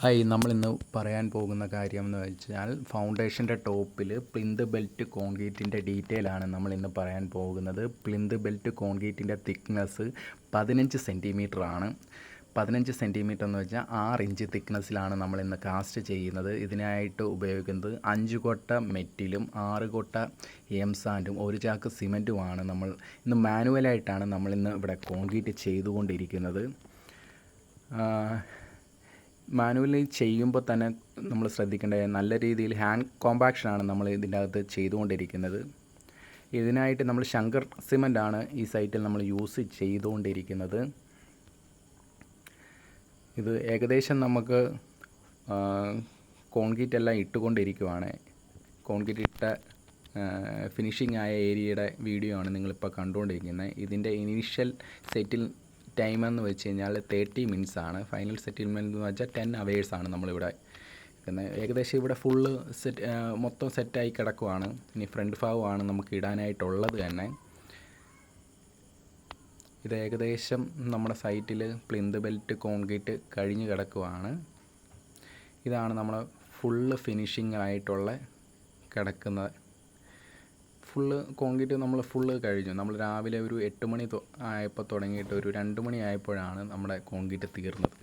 Hi നമ്മൾ ഇന്ന് പറയാൻ പോകുന്ന കാര്യം എന്ന് വെച്ചാൽ ഫൗണ്ടേഷന്റെ ടോപ്പിൽ പ്ലിന്ത് ബെൽറ്റ് കോൺക്രീറ്റിന്റെ ഡീറ്റെയിൽ ആണ് നമ്മൾ ഇന്ന് പറയാൻ പോകുന്നത്. പ്ലിന്ത് ബെൽറ്റ് കോൺക്രീറ്റിന്റെ തിക്നെസ് പതിനഞ്ച് സെന്റിമീറ്റർ ആണ്. പതിനഞ്ച് സെന്റിമീറ്റർ എന്ന് വെച്ചാൽ ആറ് ഇഞ്ച് തിക്നെസ്സിലാണ് നമ്മൾ ഇന്ന് കാസ്റ്റ് ചെയ്യുന്നത്. ഇതിനായിട്ട് ഉപയോഗിക്കുന്നത് അഞ്ച് കൊട്ട മെറ്റിലും ആറ് കൊട്ട എം സാൻഡും ഒരു ചാക്ക് സിമന്റുമാണ് നമ്മൾ ഇന്ന് മാനുവലായിട്ടാണ് നമ്മൾ ഇന്ന് ഇവിടെ കോൺക്രീറ്റ് ചെയ്തുകൊണ്ടിരിക്കുന്നത്. മാനുവലി ചെയ്യുമ്പോൾ തന്നെ നമ്മൾ ശ്രദ്ധിക്കേണ്ട നല്ല രീതിയിൽ ഹാൻഡ് കോമ്പാക്ഷനാണ് നമ്മൾ ഇതിന്റെ അകത്ത് ചെയ്തുകൊണ്ടിരിക്കുന്നത്. ഇതിനായിട്ട് നമ്മൾ ശങ്കർ സിമന്റ് ആണ് ഈ സൈറ്റിൽ നമ്മൾ യൂസ് ചെയ്തുകൊണ്ടിരിക്കുന്നത്. ഇത് ഏകദേശം നമുക്ക് കോൺക്രീറ്റ് എല്ലാം ഇട്ടുകൊണ്ടിരിക്കുവാണ്. കോൺക്രീറ്റ് ഇട്ട ഫിനിഷിംഗ് ആയ ഏരിയയുടെ വീഡിയോ ആണ് നിങ്ങളിപ്പോൾ കണ്ടുകൊണ്ടിരിക്കുന്നത്. ഇതിന്റെ ഇനീഷ്യൽ സെറ്റിൽ ടൈം എന്ന് വെച്ച് കഴിഞ്ഞാൽ തേർട്ടി മിനിറ്റ്സ് ആണ്. ഫൈനൽ സെറ്റിൽമെന്റ് എന്ന് വെച്ചാൽ ടെൻ അവേഴ്സ് ആണ് നമ്മളിവിടെ പിന്നെ ഏകദേശം ഇവിടെ ഫുള്ള് സെറ്റ് മൊത്തം സെറ്റായി കിടക്കുവാണ്. ഇനി ഫ്രണ്ട് ഭാഗമാണ് നമുക്ക് ഇടാനായിട്ടുള്ളത് തന്നെ. ഇത് ഏകദേശം നമ്മുടെ സൈറ്റിൽ പ്ലിന്ത് ബെൽറ്റ് കോൺക്രീറ്റ് കഴിഞ്ഞ് കിടക്കുവാണ്. ഇതാണ് നമ്മൾ ഫുള്ള് ഫിനിഷിംഗ് ആയിട്ടുള്ള കിടക്കുന്ന ഫുള്ള് കോൺക്രീറ്റ് നമ്മൾ ഫുള്ള് കഴിഞ്ഞു. നമ്മൾ രാവിലെ ഒരു എട്ട് മണി ആയപ്പോൾ തുടങ്ങിയിട്ട് ഒരു രണ്ട് മണി ആയപ്പോഴാണ് നമ്മുടെ കോൺക്രീറ്റ് തീർന്നത്.